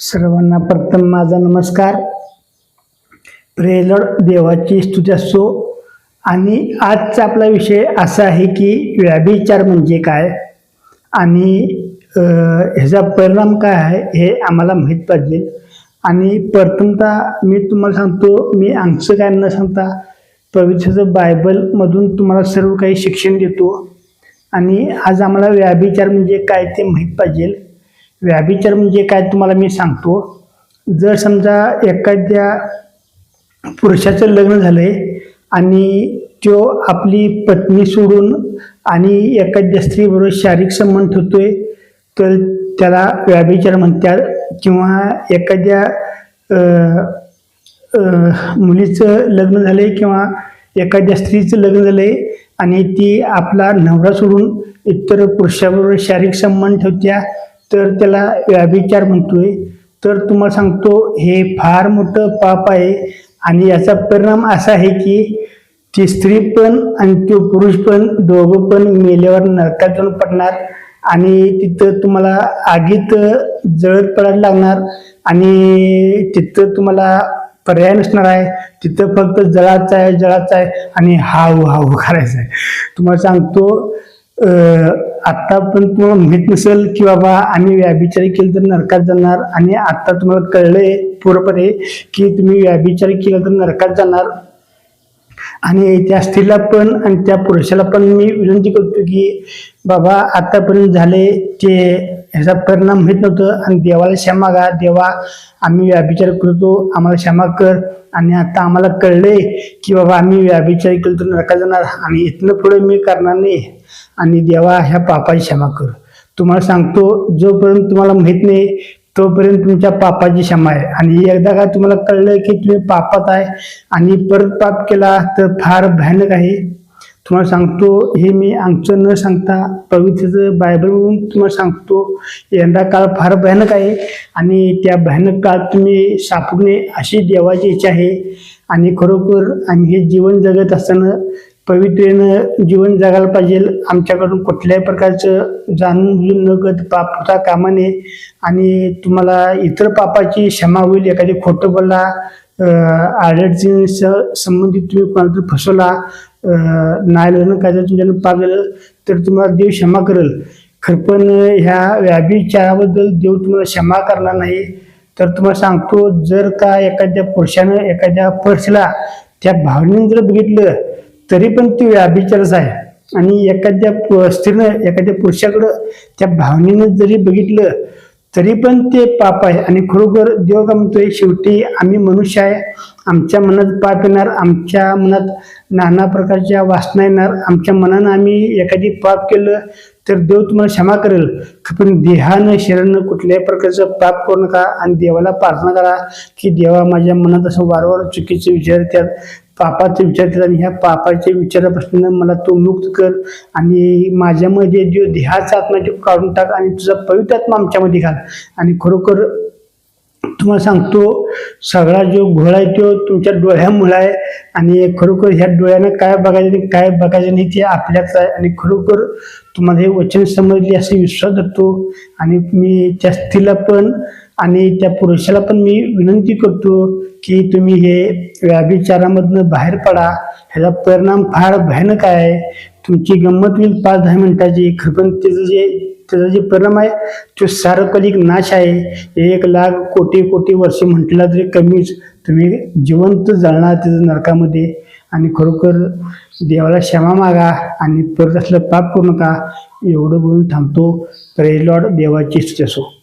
सर्वांना प्रथम माझा नमस्कार. प्रेलड देवाची स्तुती असो. आणि आजचा आपला विषय असा आहे की व्याभिचार म्हणजे काय? आणि ह्याचा परिणाम काय आहे हे आम्हाला माहीत पाहिजे. आणि प्रथमतः मी तुम्हाला सांगतो मी आमचं काय न सांगता पवित्रचं बायबलमधून तुम्हाला सर्व काही शिक्षण देतो. आणि आज आम्हाला व्याभिचार म्हणजे काय ते माहीत पाहिजे. व्याभिचार म्हणजे काय तुम्हाला मी सांगतो. जर समजा एखाद्या पुरुषाचं लग्न झालंय आणि तो आपली पत्नी सोडून आणि एखाद्या स्त्रीबरोबर शारीरिक संबंध ठेवतोय तर त्याला व्याभिचार म्हणतात किंवा एखाद्या मुलीचं लग्न झालंय किंवा एखाद्या स्त्रीचं लग्न झालंय आणि ती आपला नवरा सोडून इतर पुरुषाबरोबर शारीरिक संबंध ठेवत्या तर त्याला व्याभिचार म्हणतोय. तर तुम्हाला सांगतो हे फार मोठं पाप आहे आणि याचा परिणाम असा आहे की ती स्त्री पण आणि तो पुरुष पण दोघं पण मेल्यावर नरकात जाऊन पडणार आणि तिथं तुम्हाला आगीत जळत पडायला लागणार आणि तिथं तुम्हाला पर्याय नसणार आहे. तिथं फक्त जळाचं आहे जळाचं आहे आणि हाव हाव करायचं आहे. तुम्हाला सांगतो आत्ता पण तुम्हाला माहीत नसेल की बाबा आम्ही व्याभिचारी केलं तर नरकात जाणार आणि आता तुम्हाला कळलंय पूर्णपणे की तुम्ही व्याभिचारी केलं तर नरकात जाणार. आणि त्या स्त्रीला पण आणि त्या पुरुषाला पण मी विनंती करतो की बाबा आतापर्यंत झाले ते ह्याचा परिणाम माहीत नव्हतं आणि देवाला क्षमा गा देवा आम्ही व्याभिचार करतो आम्हाला क्षमा कर आणि आता आम्हाला कळले की बाबा आम्ही व्याभिचार केलं तर नका जाणार आणि इथनं पुढे मी करणार नाही. आणि देवा ह्या पापाची क्षमा कर. तुम्हाला सांगतो जोपर्यंत तुम्हाला माहीत नाही तोपर्यंत तुमच्या पापाची क्षमा आहे. आणि एकदा का तुम्हाला कळलं की तुम्ही पापात आहे आणि परत पाप केला तर फार भयानक आहे. तुम्हाला सांगतो हे मी आमचं न सांगता पवित्र बायबलमधून तुम्हाला सांगतो यंदा काळ फार भयानक आहे. आणि त्या भयानक काळात तुम्ही सापडणे अशी देवाची इच्छा आहे. आणि खरोखर आम्ही हे जीवन जगत असताना पवित्रेनं जीवन जगायला पाहिजे आमच्याकडून कुठल्याही प्रकारचं जाणून बुजून न करत पाप कामा नये आणि तुम्हाला इतर पापाची क्षमा होईल एखादी खोटं बोलला आडअडचणी संबंधित तुम्ही कोणाला तरी फसवला नाही लग्न काय जर तुमच्यानं तर तुम्हाला देव क्षमा करेल. खरं पण ह्या व्याभिचाराबद्दल देव तुम्हाला क्षमा करणार नाही. तर तुम्हाला सांगतो जर का एखाद्या पुरुषानं एखाद्या पर्सला त्या भावनेनं जर बघितलं तरी पण ती व्याभिचारच आहे. आणि एखाद्या स्त्रीनं एखाद्या पुरुषाकडं त्या भावनेनं जरी बघितलं तरी पण ते पाप आहे. आणि खरोखर देव का म्हणतोय शेवटी आम्ही मनुष्य आहे. आमच्या मनात पाप येणार आमच्या मनात नाना प्रकारच्या वासना येणार. आमच्या मनानं आम्ही एखादी पाप केलं तर देव तुम्हाला क्षमा करेल. पण देहानं शरीरानं कुठल्याही प्रकारचं पाप करू नका. आणि देवाला प्रार्थना करा की देवा माझ्या मनात असं वारंवार चुकीचे विचार येतात. पापाचे विचार केला आणि ह्या पापाच्या विचारापासून मला तो मुक्त कर आणि माझ्यामध्ये जो देहाचा आत्मा तो काढून टाक आणि तुझा पवित्र आत्मा आमच्यामध्ये घाल. आणि खरोखर तुम्हाला सांगतो सगळा जो घोळा आहे तो तुमच्या डोळ्यामुळे आहे आणि खरोखर ह्या डोळ्यानं काय बघायचं नाही काय बघायचं नाही ते आपल्याच आहे. आणि खरोखर तुम्हाला हे वचन समजले असे विश्वास धरतो आणि मी त्या स्त्रीला पण आणि त्या पुरुषाला पण मी विनंती करतो की तुम्ही हे व्याभिचारामधनं बाहेर पडा. ह्याचा परिणाम फार भयानक आहे. तुमची गंमत होईल पाच दहा मिनिटाची. खरपण त्याचं जे त्याचा जे परिणाम आहे तो सार्वकालिक नाश आहे. एक लाख कोटी कोटी वर्षे म्हटलं तरी कमीच. तुम्ही जिवंत जळणार त्याचं नरकामध्ये. आणि खरोखर देवाला क्षमा मागा आणि परत असलं पाप करू नका. एवढं बोलून थांबतो. प्रेलॉड देवाची असो.